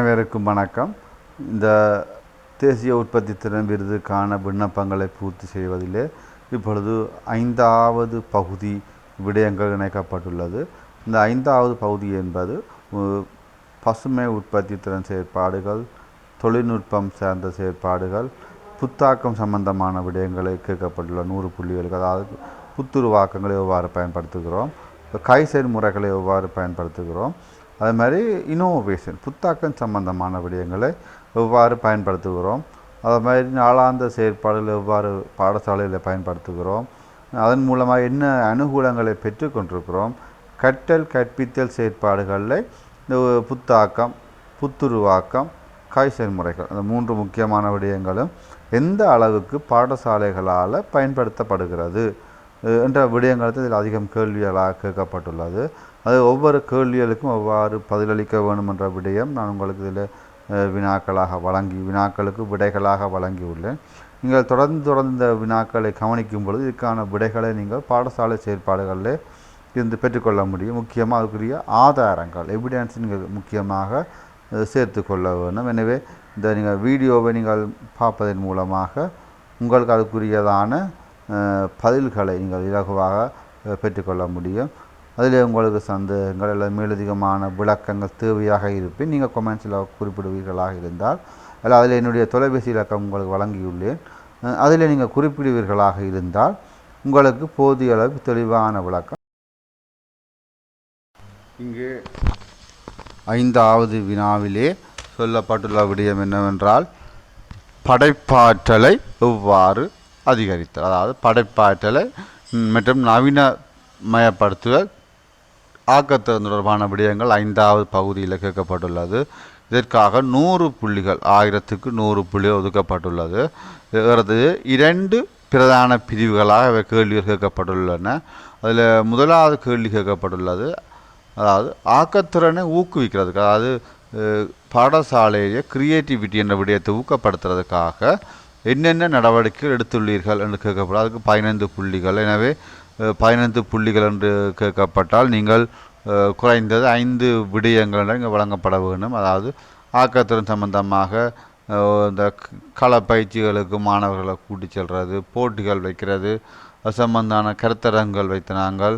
அனைவருக்கும் வணக்கம். இந்த தேசிய உற்பத்தி திறன் விருதுக்கான விண்ணப்பங்களை பூர்த்தி செய்வதிலே இப்பொழுது ஐந்தாவது பகுதி விடயங்கள் இணைக்கப்பட்டுள்ளது. இந்த ஐந்தாவது பகுதி என்பது பசுமை உற்பத்தி திறன் செயற்பாடுகள் தொழில்நுட்பம் சார்ந்த செயற்பாடுகள் புத்தாக்கம் சம்பந்தமான விடயங்களை கேட்கப்பட்டுள்ள நூறு புள்ளிகளுக்கு அதாவது புத்துருவாக்கங்களை எவ்வாறு பயன்படுத்துகிறோம் கைசெயல் முறைகளை எவ்வாறு பயன்படுத்துகிறோம் அதே மாதிரி இனோவேஷன் புத்தாக்கம் சம்பந்தமான விடயங்களை எவ்வாறு பயன்படுத்துகிறோம் அதே மாதிரி நாளாந்த செயற்பாடுகள் எவ்வாறு பாடசாலையில் பயன்படுத்துகிறோம் அதன் மூலமாக என்ன அனுகூலங்களை பெற்றுக்கொண்டிருக்கிறோம் கற்றல் கற்பித்தல் செயற்பாடுகளில் இந்த புத்தாக்கம் புத்துருவாக்கம் காய்ச்சல் முறைகள் அந்த மூன்று முக்கியமான விடயங்களும் எந்த அளவுக்கு பாடசாலைகளால் பயன்படுத்தப்படுகிறது என்ற விடயங்களுக்கு இதில் அதிகம் கேள்விகளாக கேட்கப்பட்டுள்ளது. அது ஒவ்வொரு கேள்விகளுக்கும் எவ்வாறு பதிலளிக்க வேண்டுமென்ற விடயம் நான் உங்களுக்கு இதில் வினாக்களாக வழங்கி வினாக்களுக்கு விடைகளாக வழங்கியுள்ளேன். நீங்கள் தொடர்ந்து தொடர்ந்து இந்த வினாக்களை கவனிக்கும் பொழுது இதுக்கான விடைகளை நீங்கள் பாடசாலை செயற்பாடுகளில் இருந்து பெற்றுக்கொள்ள முடியும். முக்கியமாக அதுக்குரிய ஆதாரங்கள் எவிடன்ஸ் நீங்கள் முக்கியமாக சேர்த்து சேர்த்துக்கொள்ள வேண்டும். எனவே இந்த நீங்கள் வீடியோவை நீங்கள் பார்ப்பதன் மூலமாக உங்களுக்கு அதுக்குரியதான பதில்களை நீங்கள் இலகுவாக பெற்றுக்கொள்ள முடியும். அதில் உங்களுக்கு சந்தேகங்கள் அல்லது மேலதிகமான விளக்கங்கள் தேவையாக இருப்பின் நீங்கள் கொமெண்ட்ஸில் குறிப்பிடுவீர்களாக இருந்தால் அல்ல அதில் என்னுடைய தொலைபேசி இலக்கம் உங்களுக்கு வழங்கியுள்ளேன். அதில் நீங்கள் குறிப்பிடுவீர்களாக இருந்தால் உங்களுக்கு போதிய அளவு தெளிவான விளக்கம். இங்கே ஐந்தாவது வினாவிலே சொல்லப்பட்டுள்ள விடயம் என்னவென்றால் படைப்பாற்றலை எவ்வாறு அதிகரித்தல்? அதாவது படைப்பாற்றலை மற்றும் நவீனமயப்படுத்துதல் ஆக்கத்து தொடர்பான விடயங்கள் ஐந்தாவது பகுதியில் கேட்கப்பட்டுள்ளது. இதற்காக நூறு புள்ளிகள் ஆயிரத்துக்கு நூறு புள்ளி ஒதுக்கப்பட்டுள்ளது. இவரது இரண்டு பிரதான பிரிவுகளாக இவை கேள்விகள் கேட்கப்பட்டுள்ளன. அதில் முதலாவது கேள்வி கேட்கப்பட்டுள்ளது. அதாவது ஆக்கத்திறனை ஊக்குவிக்கிறதுக்கு அதாவது பாடசாலையை கிரியேட்டிவிட்டி என்ற விடயத்தை ஊக்கப்படுத்துறதுக்காக என்னென்ன நடவடிக்கைகள் எடுத்துள்ளீர்கள் என்று கேட்கப்படும். அதுக்கு பதினைந்து புள்ளிகள். எனவே பதினைந்து புள்ளிகள் என்று கேட்கப்பட்டால் நீங்கள் குறைந்தது ஐந்து விடயங்கள் இங்கே வழங்கப்பட வேண்டும். அதாவது ஆக்கத்திறன் சம்பந்தமாக இந்த க- களப்பயிற்சிகளுக்கு மாணவர்களை கூட்டி செல்வது போட்டிகள் வைக்கிறது அது சம்பந்தான கருத்தரங்கள் வைத்த நாங்கள்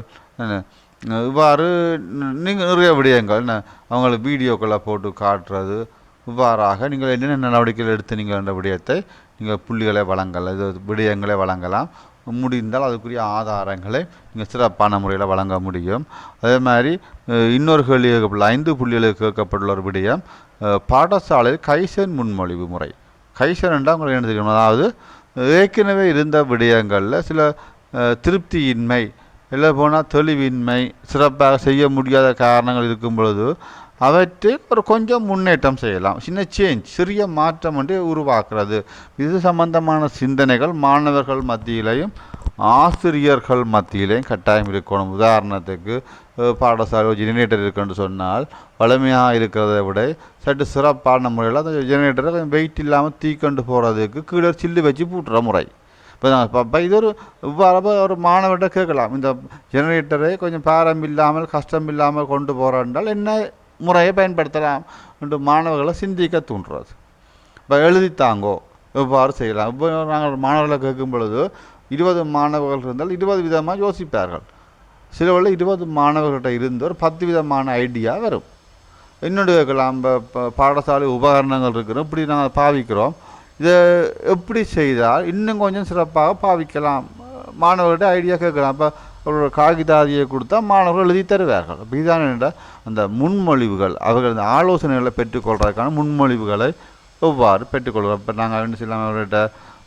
இவ்வாறு நீங்கள் நிறைய விடயங்கள் என்ன, அவங்களுக்கு வீடியோக்களை போட்டு காட்டுறது இவ்வாறாக நீங்கள் என்னென்ன நடவடிக்கைகள் எடுத்து நீங்கள் என்ற விடயத்தை நீங்கள் புள்ளிகளை வழங்கலாம் இது விடயங்களை வழங்கலாம். முடிந்தால் அதுக்குரிய ஆதாரங்களை இங்கே சிறப்பான முறையில் வழங்க முடியும். அதே மாதிரி இன்னொரு கேள்வி கேட்கப்பட்டுள்ள ஐந்து புள்ளிகளுக்கு கேட்கப்பட்டுள்ள ஒரு விடயம் பாடசாலையில் கைசன் முன்மொழிவு முறை. கைசன் என்றால் உங்களுக்கு என்ன தெரியும் அதாவது ஏற்கனவே இருந்த விடயங்களில் சில திருப்தியின்மை இல்லை போனால் தெளிவின்மை சிறப்பாக செய்ய முடியாத காரணங்கள் இருக்கும் பொழுது அவற்றை ஒரு கொஞ்சம் முன்னேற்றம் செய்யலாம். சின்ன சேஞ்ச் சிறிய மாற்றம் ஒன்றை உருவாக்குறது. இது சம்பந்தமான சிந்தனைகள் மாணவர்கள் மத்தியிலையும் ஆசிரியர்கள் மத்தியிலையும் கட்டாயம் இருக்கணும். உதாரணத்துக்கு பாடசாலை ஜெனரேட்டர் இருக்குன்னு சொன்னால் வலிமையாக இருக்கிறத விட சற்று சிறப்பான முறையில் அந்த ஜெனரேட்டரை கொஞ்சம் வெயிட் இல்லாமல் தீக்கொண்டு போகிறதுக்கு கீழே சில்லு வச்சு பூட்டுற முறை. இப்போ நான் இப்போ இது ஒரு இவ்வாறு ஒரு மாணவர்கிட்ட கேட்கலாம். இந்த ஜெனரேட்டரை கொஞ்சம் பாரம் இல்லாமல் கஷ்டம் இல்லாமல் கொண்டு போகிறால் என்ன முறையை பயன்படுத்தலாம் என்று மாணவர்களை சிந்திக்க தூண்டுறது. இப்போ எழுதித்தாங்கோ எவ்வாறு செய்யலாம்? இப்போ நாங்கள் மாணவர்களை கேட்கும் பொழுது இருபது மாணவர்கள் இருந்தால் இருபது விதமாக யோசிப்பார்கள். சிலவர்கள் இருபது மாணவர்கள்ட்ட இருந்து ஒரு பத்து விதமான ஐடியா வரும். இன்னொன்று கேட்கலாம் இப்போ இப்போ பாடசாலை உபகரணங்கள் இருக்கிறோம் இப்படி நாங்கள் பாவிக்கிறோம். இதை எப்படி செய்தால் இன்னும் கொஞ்சம் சிறப்பாக பாவிக்கலாம். மாணவர்கள்ட்ட ஐடியா கேட்கலாம். இப்போ ஒரு காகிதாதியை கொடுத்தா மாணவர்கள் எழுதி தருவார்கள். அப்போ என்றால் அந்த முன்மொழிவுகள். அவர்கள் அந்த ஆலோசனைகளை பெற்றுக்கொள்றதுக்கான முன்மொழிவுகளை எவ்வாறு பெற்றுக்கொள்கிறோம் இப்போ நாங்கள் என்ன செய்யலாம்? அவர்கிட்ட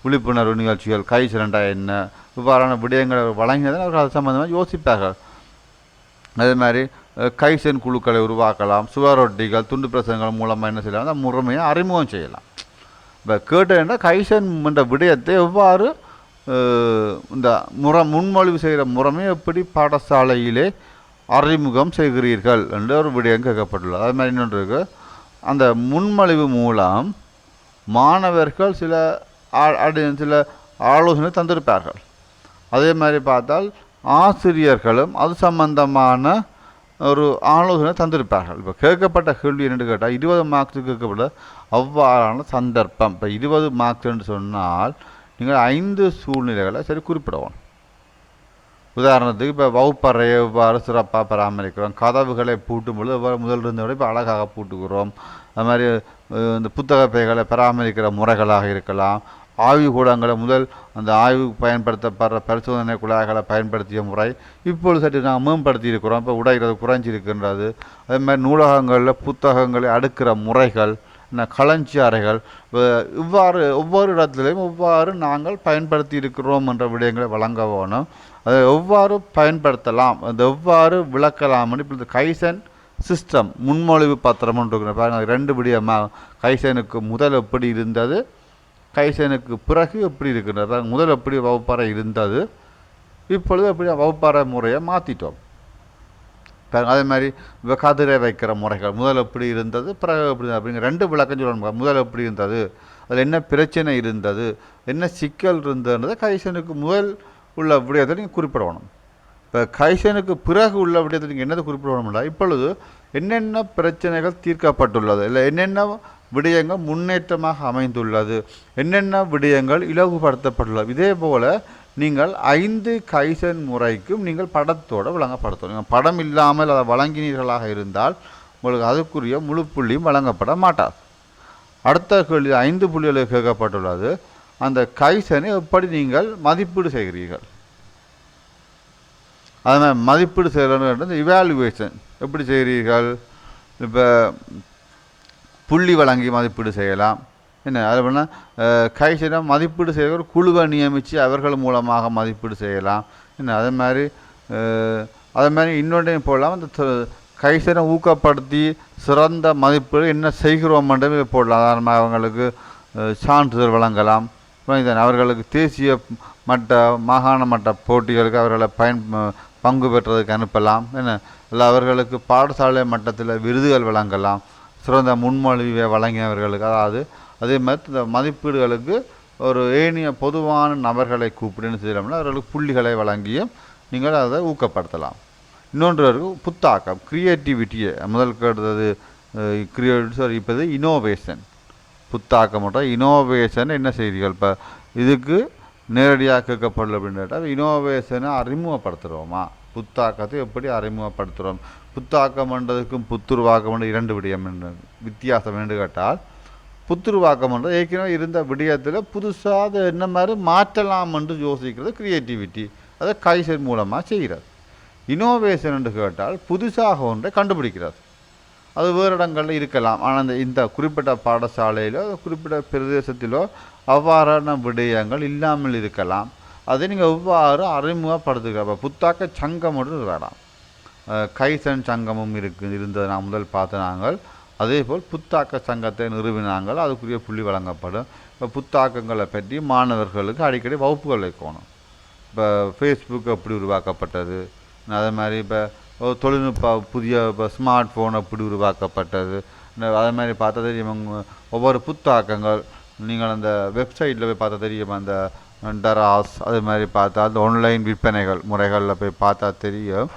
விழிப்புணர்வு நிகழ்ச்சிகள் கை சிறண்டா என்ன? இவ்வாறான விடயங்களை வழங்கினதால் அவர்கள் அது சம்மந்தமாக யோசிப்பார்கள். அதே மாதிரி கைசன் குழுக்களை உருவாக்கலாம். சுவரொட்டிகள் துண்டு பிரசங்கள் மூலமாக என்ன செய்யலாம்? அந்த முறைமையை அறிமுகம் செய்யலாம். இப்போ கேட்டேன்னா கைசன் என்ற விடயத்தை எவ்வாறு இந்த முற முன்மொழிவு செய்கிற முறைமை எப்படி பாடசாலையிலே அறிமுகம் செய்கிறீர்கள் என்று ஒரு விடயம் கேட்கப்பட்டுள்ளது. அது மாதிரி இன்னொன்று இருக்குது அந்த முன்மொழிவு மூலம் மாணவர்கள் சில அடி சில ஆலோசனை தந்திருப்பார்கள். அதே மாதிரி பார்த்தால் ஆசிரியர்களும் அது சம்பந்தமான ஒரு ஆலோசனை தந்திருப்பார்கள். இப்போ கேட்கப்பட்ட கேள்வி என்னென்னு கேட்டால் இருபது மார்க்ஸுக்கு கேட்கப்பட்ட அவ்வாறான சந்தர்ப்பம். இப்போ இருபது மார்க்ஸ்ன்னு சொன்னால் நீங்கள் ஐந்து சூழ்நிலைகளை சரி குறிப்பிடவும். உதாரணத்துக்கு இப்போ வகுப்பறையை எவ்வாறு சிறப்பாக பராமரிக்கிறோம். கதவுகளை பூட்டும் பொழுது முதல் இருந்தவரை இப்போ அழகாக பூட்டுக்கிறோம் அது மாதிரி இந்த புத்தக பைகளை பராமரிக்கிற முறைகளாக இருக்கலாம். ஆய்வு கூடங்களை முதல் அந்த ஆய்வு பயன்படுத்தப்படுற பரிசோதனை குழாய்களை பயன்படுத்திய முறை இப்பொழுது சற்று நாங்கள் மேம்படுத்தி இருக்கிறோம். இப்போ உடைகிறது குறைஞ்சிருக்கின்றது. அதே மாதிரி நூலகங்களில் புத்தகங்களை அடுக்கிற முறைகள் களஞ்சி அறைகள் இவ்வாறு ஒவ்வொரு இடத்துலையும் ஒவ்வாறு நாங்கள் பயன்படுத்தி இருக்கிறோம் என்ற விடயங்களை வழங்க வேணும். அதை எவ்வாறு பயன்படுத்தலாம். அதை எவ்வாறு விளக்கலாம்னு இப்போ இந்த கைசன் சிஸ்டம் முன்மொழிவு பத்திரம் ஒன்று இருக்கிற ரெண்டு விடயமாக கைசனுக்கு முதல் எப்படி இருந்தது? கைசனுக்கு பிறகு எப்படி இருக்கின்றது? முதல் எப்படி வகுப்பறை இருந்தது? இப்பொழுது எப்படி வகுப்பறை முறையை மாற்றிட்டோம் அதே மாதிரி கதிரை வைக்கிற முறைகள் முதல் எப்படி இருந்தது பிறகு எப்படி அப்படிங்கிற ரெண்டு விளக்கம் சொல்லணும் முதல் எப்படி இருந்தது அதில் என்ன பிரச்சனை இருந்தது என்ன சிக்கல் இருந்ததுன்றதை கைசனுக்கு முதல் உள்ள விடயத்தை நீங்கள் குறிப்பிடணும். இப்போ கைசனுக்கு பிறகு உள்ள விடயத்தை நீங்கள் என்னது குறிப்பிடணும்ல இப்பொழுது என்னென்ன பிரச்சனைகள் தீர்க்கப்பட்டுள்ளது இல்லை என்னென்ன விடயங்கள் முன்னேற்றமாக அமைந்துள்ளது என்னென்ன விடயங்கள் இலகுபடுத்தப்பட்டுள்ளது இதே போல் நீங்கள் ஐந்து கைசன் முறைக்கும் நீங்கள் படத்தோடு வழங்கப்படுத்தணும் படம் இல்லாமல் அதை வழங்கினீர்களாக இருந்தால் உங்களுக்கு அதுக்குரிய முழு புள்ளியும் வழங்கப்பட மாட்டார் அடுத்த கேள்வி ஐந்து புள்ளிகளுக்கு கேட்கப்பட்டுள்ளது. அந்த கைசனை எப்படி நீங்கள் மதிப்பீடு செய்கிறீர்கள்? அதனால் மதிப்பீடு செய்கிறது இவாலுவேஷன் எப்படி செய்கிறீர்கள்? இப்போ புள்ளி வழங்கி மதிப்பீடு செய்யலாம். என்ன அது பண்ணால் கைசிடம் மதிப்பீடு செய்கிற ஒரு குழுவை நியமித்து அவர்கள் மூலமாக மதிப்பீடு செய்யலாம். என்ன அதே மாதிரி அதே மாதிரி இன்னொன்றையும் போடலாம். அந்த கைசிடம் ஊக்கப்படுத்தி சிறந்த மதிப்பீடு என்ன செய்கிறோம்ன்றதை போடலாம். உதாரணமாக அவங்களுக்கு சான்றிதழ் வழங்கலாம். இதன் அவர்களுக்கு தேசிய மட்ட மாகாண மட்ட போட்டிகளுக்கு அவர்களை பயன் பங்கு பெற்றதுக்கு அனுப்பலாம். என்ன இல்லை அவர்களுக்கு பாடசாலை மட்டத்தில் விருதுகள் வழங்கலாம். சிறந்த முன்மொழிவை வழங்கியவர்களுக்கு அதாவது அதே மாதிரி இந்த மதிப்பீடுகளுக்கு ஒரு ஏனைய பொதுவான நபர்களை கூப்பிடுன்னு செய்யலாம்னா அவர்களுக்கு புள்ளிகளை வழங்கியும் நீங்கள் அதை ஊக்கப்படுத்தலாம். இன்னொன்று புத்தாக்கம் கிரியேட்டிவிட்டியை முதல் கேட்டது கிரியேட் சாரி இப்போ இனோவேஷன் புத்தாக்கம் மட்டும் இனோவேஷன் என்ன செய்திகள்? இப்போ இதுக்கு நேரடியாக கேட்கப்படல அப்படின்னு கேட்டால் இனோவேஷனை அறிமுகப்படுத்துகிறோமா புத்தாக்கத்தை எப்படி அறிமுகப்படுத்துகிறோம் புத்தாக்கம் என்றதுக்கும் புத்துருவாக்கம் இரண்டு விடயம் என்று வித்தியாசம் என்று கேட்டால் புத்துருவாக்கம்ன்றது ஏற்கனவே இருந்த விடயத்தில் புதுசாக அதை என்ன மாதிரி மாற்றலாம் என்று யோசிக்கிறது கிரியேட்டிவிட்டி அதை கைசர் மூலமாக செய்கிறது இனோவேஷன் என்று கேட்டால் புதுசாக ஒன்றை கண்டுபிடிக்கிறது அது வேறு இடங்களில் இருக்கலாம். ஆனால் இந்த இந்த குறிப்பிட்ட பாடசாலையிலோ குறிப்பிட்ட பிரதேசத்திலோ அவ்வாறான விடயங்கள் இல்லாமல் இருக்கலாம். அதை நீங்கள் எவ்வாறு அறிமுகப்படுத்துகிற புத்தாக்க சங்கம் ஒன்று வேண்டாம் கைசன் சங்கமும் இருக்கு இருந்தது நான் முதல் பார்த்து நாங்கள். அதே போல் புத்தாக்க சங்கத்தை நிறுவினாங்கள் அதுக்குரிய புள்ளி வழங்கப்படும். இப்போ புத்தாக்கங்களை பற்றி மாணவர்களுக்கு அடிக்கடி வகுப்புகள் வைக்கணும் இப்போ ஃபேஸ்புக் எப்படி உருவாக்கப்பட்டது? அதே மாதிரி இப்போ தொழில்நுட்ப புதிய இப்போ ஸ்மார்ட் ஃபோன் எப்படி உருவாக்கப்பட்டது? அதே மாதிரி பார்த்தா தெரியும் ஒவ்வொரு புத்தாக்கங்கள் நீங்கள் அந்த வெப்சைட்டில் போய் பார்த்தா தெரியும் அந்த டராஸ் அது மாதிரி பார்த்தா அந்த ஆன்லைன் விற்பனைகள் முறைகளில் போய் பார்த்தா தெரியும்.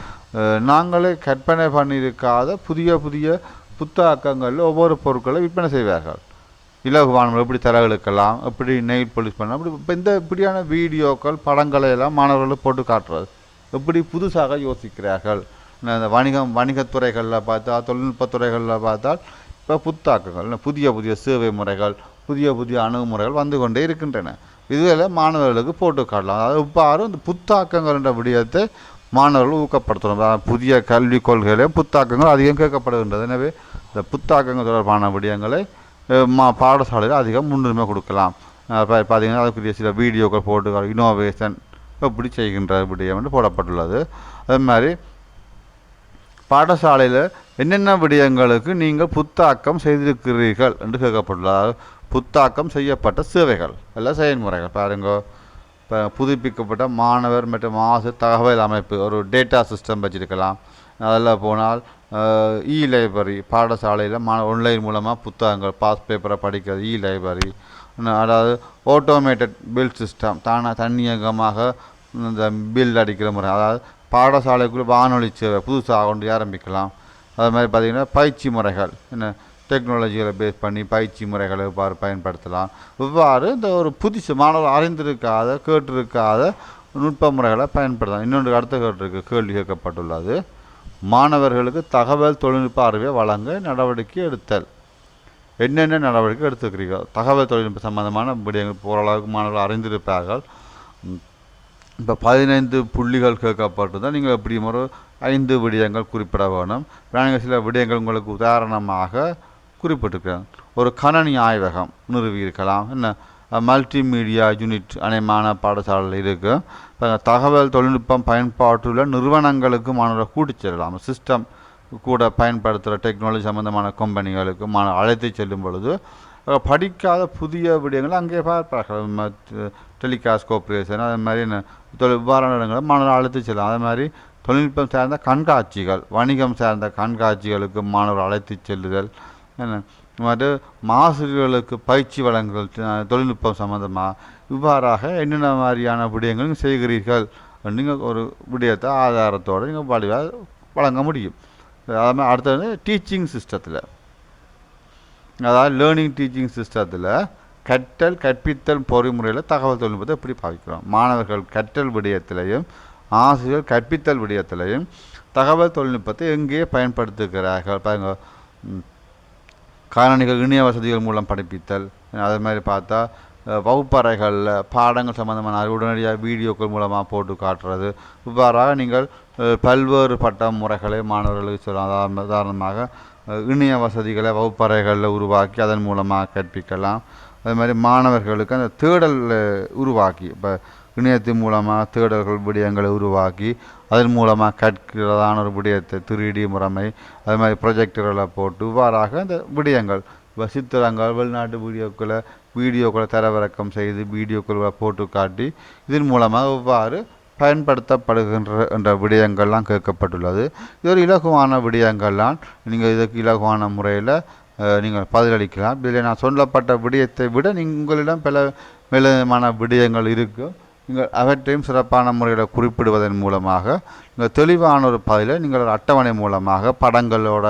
நாங்களே கற்பனை பண்ணியிருக்காத புதிய புதிய புத்தாக்கங்களில் ஒவ்வொரு பொருட்களை விற்பனை செய்வார்கள். இலகுவானவர்கள் எப்படி தரவிழுக்கலாம் எப்படி நெயில் பாலிஷ் பண்ணலாம் அப்படி இப்போ இந்த இப்படியான வீடியோக்கள் படங்களை எல்லாம் மாணவர்களுக்கு போட்டு காட்டுறது. எப்படி புதுசாக யோசிக்கிறார்கள். இந்த வணிகம் வணிகத்துறைகளில் பார்த்தா தொழில்நுட்பத்துறைகளில் பார்த்தால் இப்போ புத்தாக்கங்கள் புதிய புதிய சேவை முறைகள் புதிய புதிய அணுகுமுறைகள் வந்து கொண்டே இருக்கின்றன. இதுகளை மாணவர்களுக்கு போட்டு காட்டலாம். அதாவது இவ்வாறு இந்த புத்தாக்கங்கள் என்ற விடயத்தை மாணவர்கள் ஊக்கப்படுத்தணும். புதிய கல்விக் கொள்கைகளையும் புத்தாக்கங்கள் அதிகம் கேட்கப்படுகின்றது. எனவே இந்த புத்தாக்கங்கள் தொடர்பான விடயங்களை மா பாடசாலையில் அதிகம் முன்னுரிமை கொடுக்கலாம். இப்போ பார்த்தீங்கன்னா அதுக்குரிய சில வீடியோக்கள் போட்டு இனோவேஷன் எப்படி செய்கின்ற விடயம் என்று போடப்பட்டுள்ளது. அதே மாதிரி பாடசாலையில் என்னென்ன விடயங்களுக்கு நீங்கள் புத்தாக்கம் செய்திருக்கிறீர்கள் என்று கேட்கப்பட்டுள்ளது. புத்தாக்கம் செய்யப்பட்ட சேவைகள் எல்லாம் செயல்முறைகள் பாருங்க. இப்போ புதுப்பிக்கப்பட்ட மாணவர் மற்றும் மாசு தகவல் அமைப்பு ஒரு டேட்டா சிஸ்டம் வச்சுருக்கலாம். அதில் போனால் இ லைப்ரரி பாடசாலையில் மா ஆன்லைன் மூலமாக புத்தகங்கள் பாஸ் பேப்பரை படிக்கிறது இ லைப்ரரி அதாவது ஆட்டோமேட்டட் பில் சிஸ்டம் தானாக தன்னியங்கமாக இந்த பில் அடிக்கிற முறை. அதாவது பாடசாலைக்குள்ளே வானொலி சேவை புதுசாக கொண்டு ஆரம்பிக்கலாம். அது மாதிரி பார்த்திங்கன்னா பயிற்சி முறைகள். என்ன டெக்னாலஜிகளை பேஸ் பண்ணி பயிற்சி முறைகளை இவ்வாறு பயன்படுத்தலாம். இவ்வாறு இந்த ஒரு புதுசு மாணவர்கள் அறிந்திருக்காத கேட்டிருக்காத நுட்ப முறைகளை பயன்படுத்தலாம். இன்னொன்று அடுத்த கேட்டிருக்கு கேள்வி கேட்கப்பட்டுள்ளது. மாணவர்களுக்கு தகவல் தொழில்நுட்ப அறிவை வழங்க நடவடிக்கை எடுத்தல். என்னென்ன நடவடிக்கை எடுத்துக்கிறீர்கள் தகவல் தொழில்நுட்ப சம்பந்தமான விடயங்கள் ஓரளவுக்கு மாணவர்கள் அறிந்திருப்பார்கள். இப்போ பதினைந்து புள்ளிகள் கேட்கப்பட்டிருந்தால் நீங்கள் எப்படி ஒரு ஐந்து விடயங்கள் குறிப்பிட வேணும்? நாங்கள் சில விடயங்கள் உங்களுக்கு உதாரணமாக குறிப்பிட்டிருக்கிறார். ஒரு கணனி ஆய்வகம் நிறுவியிருக்கலாம். என்ன மல்டிமீடியா யூனிட் அனைமான பாடசாலையில் இருக்குது தகவல் தொழில்நுட்பம் பயன்பாட்டுள்ள நிறுவனங்களுக்கு மாணவர்கள் கூட்டிச் செல்லலாம். சிஸ்டம் கூட பயன்படுத்துகிற டெக்னாலஜி சம்மந்தமான கம்பெனிகளுக்கு மாணவர் அழைத்து செல்லும் பொழுது படிக்காத புதிய விடயங்களை அங்கே பார்ப்பார்கள். டெலிகாஸ்ட் கோஆப்ரேஷன் அது மாதிரி என்ன தொழில் இவ்வாறான இடங்களை மாணவர்கள் அழைத்து செல்லலாம். அதே மாதிரி தொழில்நுட்பம் சார்ந்த கண்காட்சிகள் வணிகம் சார்ந்த கண்காட்சிகளுக்கு மாணவர் அழைத்து செல்லுதல் என்ன? மற்ற ஆசிரியர்களுக்கு பயிற்சி வழங்குதல் தொழில்நுட்பம் சம்மந்தமாக இவ்வாறாக என்னென்ன மாதிரியான விடயங்கள் நீங்கள் செய்கிறீர்கள்? நீங்கள் ஒரு விடயத்தை ஆதாரத்தோடு நீங்கள் வழிவாக வழங்க முடியும். அது மாதிரி அடுத்தது டீச்சிங் சிஸ்டத்தில் அதாவது லேர்னிங் டீச்சிங் சிஸ்டத்தில் கற்றல் கற்பித்தல் பொறிமுறையில் தகவல் தொழில்நுட்பத்தை எப்படி பாவிக்கிறோம்? மாணவர்கள் கற்றல் விடயத்திலையும் ஆசிரியர் கற்பித்தல் விடயத்திலையும் தகவல் தொழில்நுட்பத்தை எங்கே பயன்படுத்துகிறார்கள்? காலணிகள் இணைய வசதிகள் மூலம் படிப்பித்தல் அதே மாதிரி பார்த்தா வகுப்பறைகளில் பாடங்கள் சம்பந்தமான உடனடியாக வீடியோக்கள் மூலமாக போட்டு காட்டுறது. இவ்வாறாக நீங்கள் பல்வேறு பட்ட முறைகளை மாணவர்களுக்கு சொல்லலாம். உதாரணமாக இணைய வசதிகளை வகுப்பறைகளில் உருவாக்கி அதன் மூலமாக கற்பிக்கலாம். அது மாதிரி மாணவர்களுக்கு அந்த தேடல் உருவாக்கி. இப்போ இணையத்தின் மூலமாக தேடல்கள் விடயங்களை உருவாக்கி அதன் மூலமாக கற்கிறதான ஒரு விடயத்தை திருடி முறைமை அது மாதிரி ப்ரொஜெக்டர்களை போட்டு இவ்வாறாக இந்த விடயங்கள் இப்போ சித்திரங்கள் வெளிநாட்டு வீடியோக்களை வீடியோக்களை தரவிறக்கம் செய்து வீடியோக்களை போட்டு காட்டி இதன் மூலமாக இவ்வாறு பயன்படுத்தப்படுகின்ற என்ற விடயங்கள்லாம் கேட்கப்பட்டுள்ளது. இது ஒரு இலகுவான விடயங்கள்லாம் நீங்கள் இதுக்கு இலகுவான முறையில் நீங்கள் பதிலளிக்கலாம். இதில் நான் சொல்லப்பட்ட விடயத்தை விட நீங்கள் உங்களிடம் பல மேலமான விடயங்கள் இருக்கும் நீங்கள் அவற்றையும் சிறப்பான முறையில் குறிப்பிடுவதன் மூலமாக நீங்கள் தெளிவான ஒரு பதிலை நீங்கள் அட்டவணை மூலமாக படங்களோட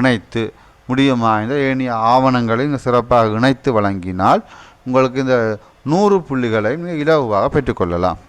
இணைத்து முடியுமாய்ந்த ஏனைய ஆவணங்களை நீங்கள் சிறப்பாக இணைத்து வழங்கினால் உங்களுக்கு இந்த நூறு புள்ளிகளை நீங்கள் இலகுவாக பெற்றுக்கொள்ளலாம்